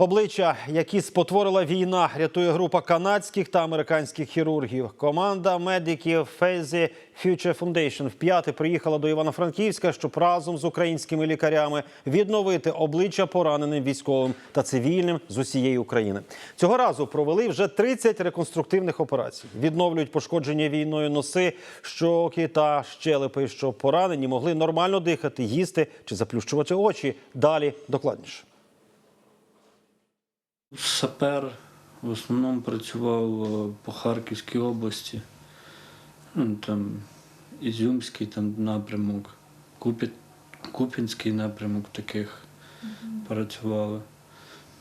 Обличчя, які спотворила війна, рятує група канадських та американських хірургів. Команда медиків Фейзі Future Foundation вп'яте приїхала до Івано-Франківська, щоб разом з українськими лікарями відновити обличчя пораненим військовим та цивільним з усієї України. Цього разу провели вже 30 реконструктивних операцій. Відновлюють пошкоджені війною носи, щоки та щелепи, щоб поранені могли нормально дихати, їсти чи заплющувати очі. Далі докладніше. Сапер в основному працював е, по Харківській області, ну, там Ізюмський там напрямок, Купі... Купінський напрямок таких працювали.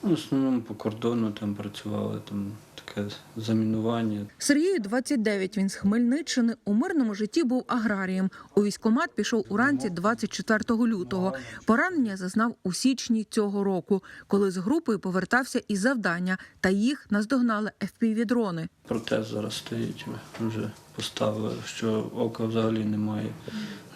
Ну, В основному по кордону там працювали, там таке замінування. Сергію 29, Він з Хмельниччини у мирному житті був аграрієм. У військкомат пішов уранці 24 лютого. Поранення зазнав у січні цього року, коли з групою повертався із завдання, та їх наздогнали FPV-дрони. Протез зараз стоїть, вже поставили, що ока взагалі немає.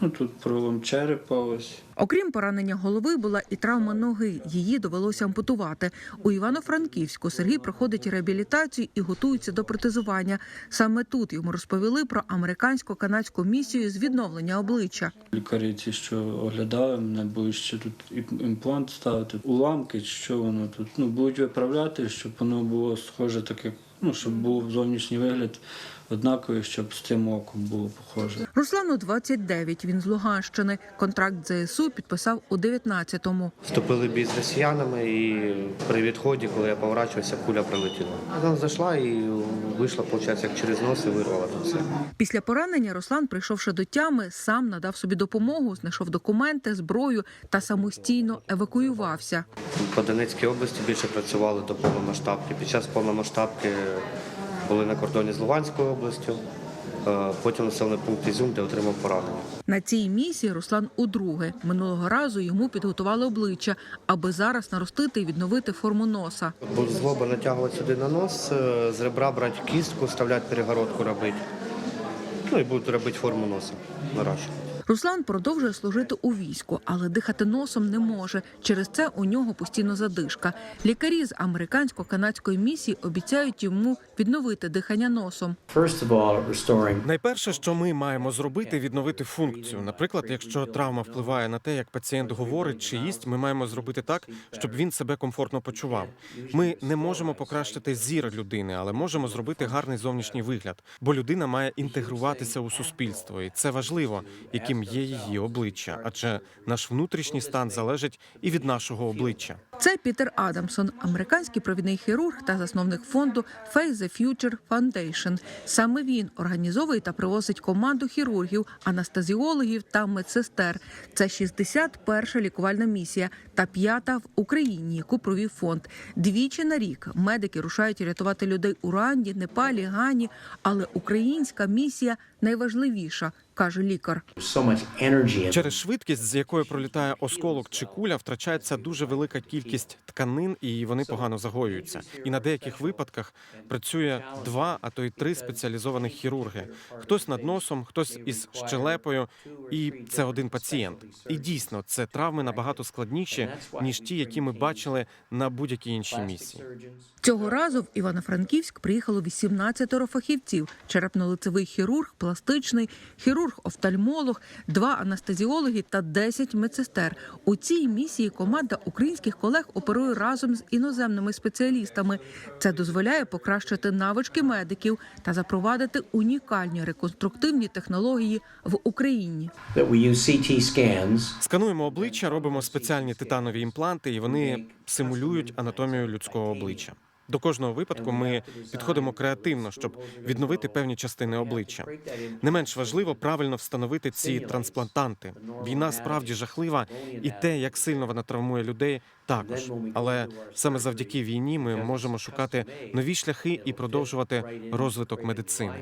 Ну, тут пролом черепа ось. Окрім поранення голови, була і травма ноги. Її довелося ампутувати. У Івано-Франківську Сергій проходить реабілітацію і готується до протезування. Саме тут йому розповіли про американсько-канадську місію з відновлення обличчя. Лікарі ті, що оглядали мене, будуть ще тут ім- імплант ставити, уламки, що воно тут. Ну, будуть виправляти, щоб воно було схоже так, як ну, щоб був зовнішній вигляд однаковий, щоб з тим оком було похоже. Руслану 29, Він з Луганщини. Контракт ЗСУ підписав у 19-му. Вступили в бій з росіянами і при відході, коли я поворачувався, куля прилетіла. Вона зайшла і вийшла, виходить, як через нос і вирвала там все. Після поранення Руслан, прийшовши до тями, сам надав собі допомогу, знайшов документи, зброю та самостійно евакуювався. По Донецькій області більше працювали до повномасштабки. Під час повномасштабки були на кордоні з Луганською областю, е, потім населений пункт Ізюм, де отримав поранення. На цій місії Руслан удруге. Минулого разу йому підготували обличчя, аби зараз наростити і відновити форму носа. Бо злоба натягувати сюди на нос, е, з ребра брати кістку, вставляти перегородку робити. Ну і будуть робити форму носа наращувати. Руслан продовжує служити у війську, але дихати носом не може. Через це у нього постійно задишка. Лікарі з американсько-канадської місії обіцяють йому відновити дихання носом. Найперше, що ми маємо зробити, відновити функцію. Наприклад, якщо травма впливає на те, як пацієнт говорить чи їсть, ми маємо зробити так, щоб він себе комфортно почував. Ми не можемо покращити зір людини, але можемо зробити гарний зовнішній вигляд, бо людина має інтегруватися у суспільство, і це важливо, яким є її обличчя, адже наш внутрішній стан залежить і від нашого обличчя. Це Пітер Адамсон, американський провідний хірург та засновник фонду Face the Future Foundation. Саме він організовує та привозить команду хірургів, анестезіологів та медсестер. Це 61-ша лікувальна місія та п'ята в Україні, яку провів фонд. Двічі на рік медики рушають рятувати людей у Ранді, Непалі, Гані. Але українська місія найважливіша, каже лікар. Через швидкість, з якою пролітає осколок чи куля, втрачається дуже велика кількість тканин, і вони погано загоюються. І на деяких випадках працює два, а то й три спеціалізованих хірурги. Хтось над носом, хтось із щелепою, і це один пацієнт. І дійсно, це травми набагато складніші ніж ті, які ми бачили на будь-якій іншій місії. Цього разу в Івано-Франківськ приїхало 18 фахівців: черепно-лицевий хірург, пластичний, хірург-офтальмолог, два анестезіологи та 10 медсестер. У цій місії команда українських колег оперує разом з іноземними спеціалістами. Це дозволяє покращити навички медиків та запровадити унікальні реконструктивні технології в Україні. Скануємо обличчя, робимо спеціальні титанові імпланти, і вони симулюють анатомію людського обличчя. До кожного випадку ми підходимо креативно, щоб відновити певні частини обличчя. Не менш важливо правильно встановити ці трансплантанти. Війна справді жахлива, і те, як сильно вона травмує людей, також. Але саме завдяки війні ми можемо шукати нові шляхи і продовжувати розвиток медицини.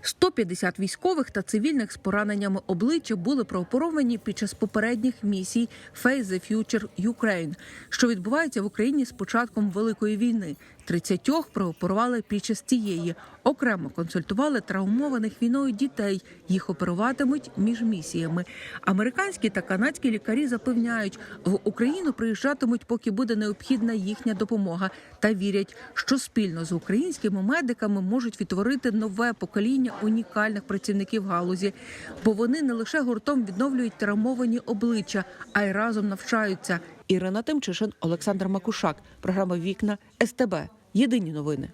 150 військових та цивільних з пораненнями обличчя були прооперовані під час попередніх місій Face the Future Ukraine, що відбувається в Україні з початком великої війни. 30 прооперували під час цієї. Окремо консультували травмованих війною дітей. Їх оперуватимуть між місіями. Американські та канадські лікарі запевняють, в Україну приїжджатимуть поки буде необхідна їхня допомога, та вірять, що спільно з українськими медиками можуть відтворити нове покоління унікальних працівників галузі, бо вони не лише гуртом відновлюють травмовані обличчя, а й разом навчаються. Ірина Тимчишин, Олександр Макушак. Програма Вікна СТБ. Єдині новини.